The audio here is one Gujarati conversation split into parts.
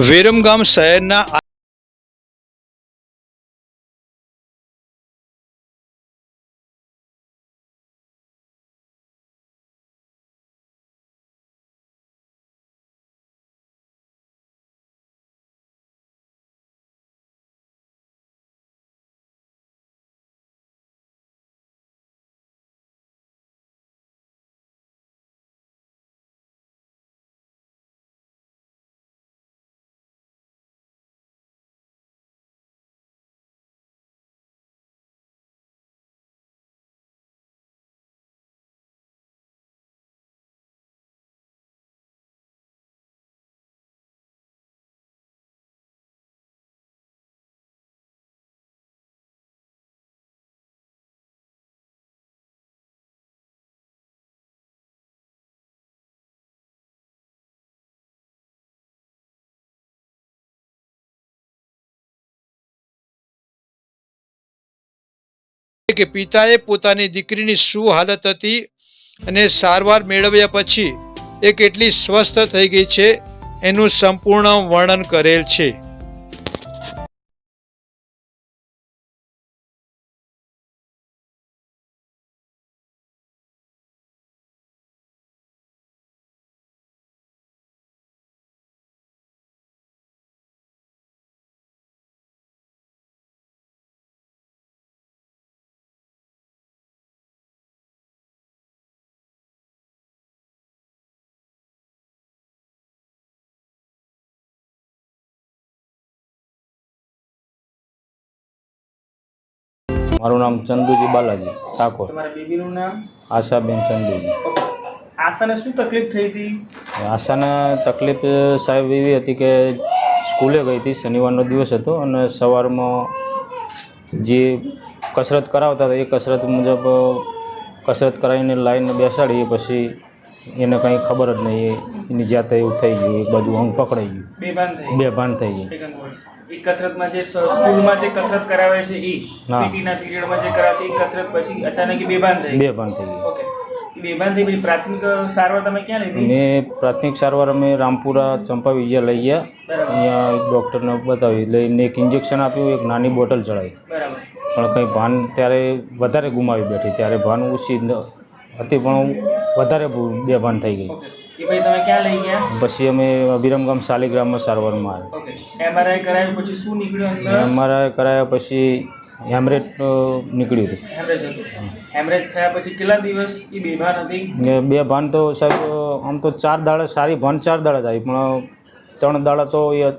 વેરમગામ શહેરના કે પિતાએ પોતાની દીકરીની શું હાલત હતી અને સારવાર મેળવ્યા પછી એ કેટલી સ્વસ્થ થઈ ગઈ છે, એનું સંપૂર્ણ વર્ણન કરેલ છે. મારું નામ ચંદુજી બાલાજી ઠાકોર. તમારા બેબીનું નામ? આશાબેન ચંદુજી. આશાને શું તકલીફ થઈ હતી? આશાને તકલીફ સાહેબ એવી હતી કે સ્કૂલે ગઈ હતી શનિવારનો દિવસ હતો અને સવારમાં જે કસરત કરાવતા હતા એ કસરત મુજબ કસરત કરાવીને લાઈને બેસાડી પછી એને કંઈ ખબર જ નહીં એની જાતે એવું થઈ ગયું એક બાજુ અંગ પકડાઈ ગયું. બેભાન થઈ થઈ ગયું. એ કસરતમાં જે સ્કૂલમાં જે કસરત કરાવે છે એ. પીટીના પીરિયડમાં જે કરાવે છે એ કસરત પછી અચાનક બેભાન થઈ બેભાન થઈ ગયું ઓકે. બેભાન થઈ પછી પ્રાથમિક સારવાર તમે ક્યાં લીધી? ને પ્રાથમિક સારવાર અમે રામપુરા ચંપા વિજય લઈ ગયા. અહીંયા એક ડૉક્ટરને બતાવી લઈને એક ઇન્જેક્શન આપ્યું એક નાની બોટલ ચડાવી. બરાબર. પણ કંઈ ભાન ત્યારે વધારે ગુમાવી બેઠી. ત્યારે ભાન ઓછી હતી પણ વધારે બેભાન થઈ ગઈ. એ પછી તમે ક્યાં લઈ ગયા? પછી અમે વિરમગામ શાલિગ્રામમાં સારવારમાં આવ્યા. એમઆરઆઈ કરાવ્યું પછી શું નીકળ્યું અંદર? અમારા કરાયા પછી હેમરેજ નીકળ્યું હતું. હેમરેજ હતું. હેમરેજ થયા પછી કેટલા દિવસ એ બેભાન હતી? ને બે ભાન તો સાહેબ આમ તો ચાર દાડા સારી ભાન ચાર દાડા જ આવી પણ ત્રણ દાડા તો એ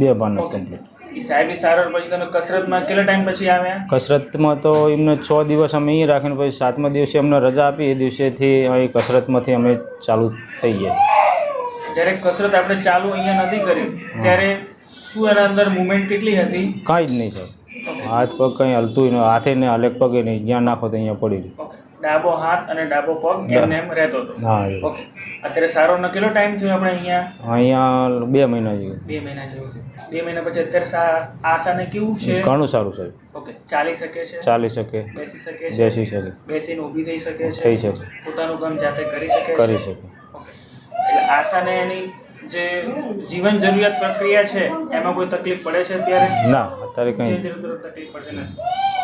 બે ભાન કમ્પ્લીટ એ સાહેબની સારવાર પછી તમે કસરતમાં કેટલા ટાઈમ પછી આવ્યા? કસરતમાં તો એમને છ દિવસ અમે અહીં રાખીને પછી સાતમા દિવસે અમને રજા આપી એ દિવસેથી અહીં કસરતમાંથી અમે ચાલુ થઈ ગયા. જ્યારે કસરત આપણે ચાલુ અહીંયા નથી કરી ત્યારે શું એના અંદર મુવમેન્ટ કેટલી હતી? કાંઈ જ નહીં સર હાથ પગ કંઈ હલતું નહીં હાથે નહીં હલેક પગે નહીં જ્યાં નાખો તો અહીંયા પડી રહ્યું ડાબો હાથ અને ડાબો પગ એમને એમ રહેતો હતો. ઓકે અત્યારે સારો ન કેટલો ટાઈમ થયો આપણે અહીંયા? અહીંયા બે મહિના જેવું. બે મહિના જેવું છે. બે મહિના પછી અત્યારે આશાને કેવું છે? ઘણું સારું સાહેબ ઓકે ચાલી શકે છે? ચાલી શકે. બેસી શકે છે? બેસી શકે. બેસીને ઊભી થઈ શકે છે? થઈ શકે. પોતાનું કામ જાતે કરી શકે છે? કરી શકે. ઓકે એટલે આશાને એની જે જીવન જરૂરિયાત પ્રક્રિયા છે એમાં કોઈ તકલીફ પડે છે અત્યારે? ના અત્યારે કંઈ તકલીફ પડતી નથી.